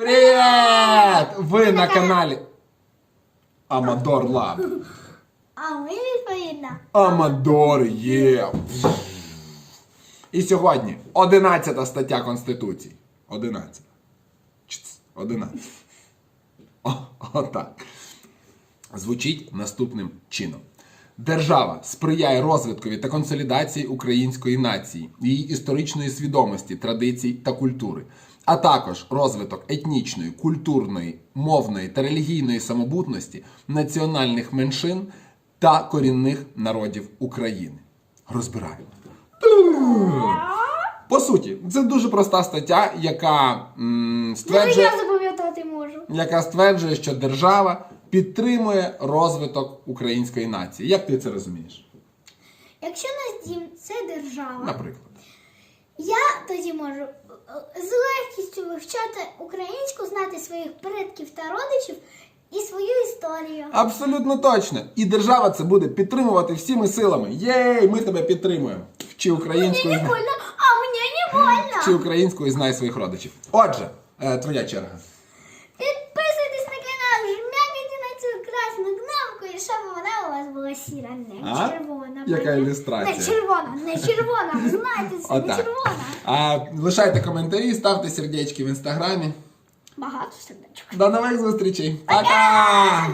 Привіт! Ви на каналі Амадор Лаб. А ми відповідно. Амадор є. І сьогодні 11 стаття Конституції. 11. 11. О, отак. Звучить наступним чином. Держава сприяє розвиткові та консолідації української нації, її історичної свідомості, традицій та культури, а також розвиток етнічної, культурної, мовної та релігійної самобутності національних меншин та корінних народів України. Розбираємо. По суті, це дуже проста стаття, яка м, стверджує я запам'ятати можу. яка стверджує, що держава підтримує розвиток української нації. Як ти це розумієш? Якщо наш дім це держава, Наприклад. я тоді можу з легкістю вивчати українську, знати своїх предків та родичів і свою історію. Абсолютно точно. І держава це буде підтримувати всіми силами. Єй, ми тебе підтримуємо. Вчи українську, Мені не больно, а мені не больно. вчи українську і знай своїх родичів. Отже, е, твоя черга. Вас була сіра, не А? червона. Яка блін. ілюстрація. Не червона, не червона, ви знаєте, це не Отак. червона. А, лишайте коментарі, ставте сердечки в інстаграмі. Багато сердечок. До нових зустрічей. Пока!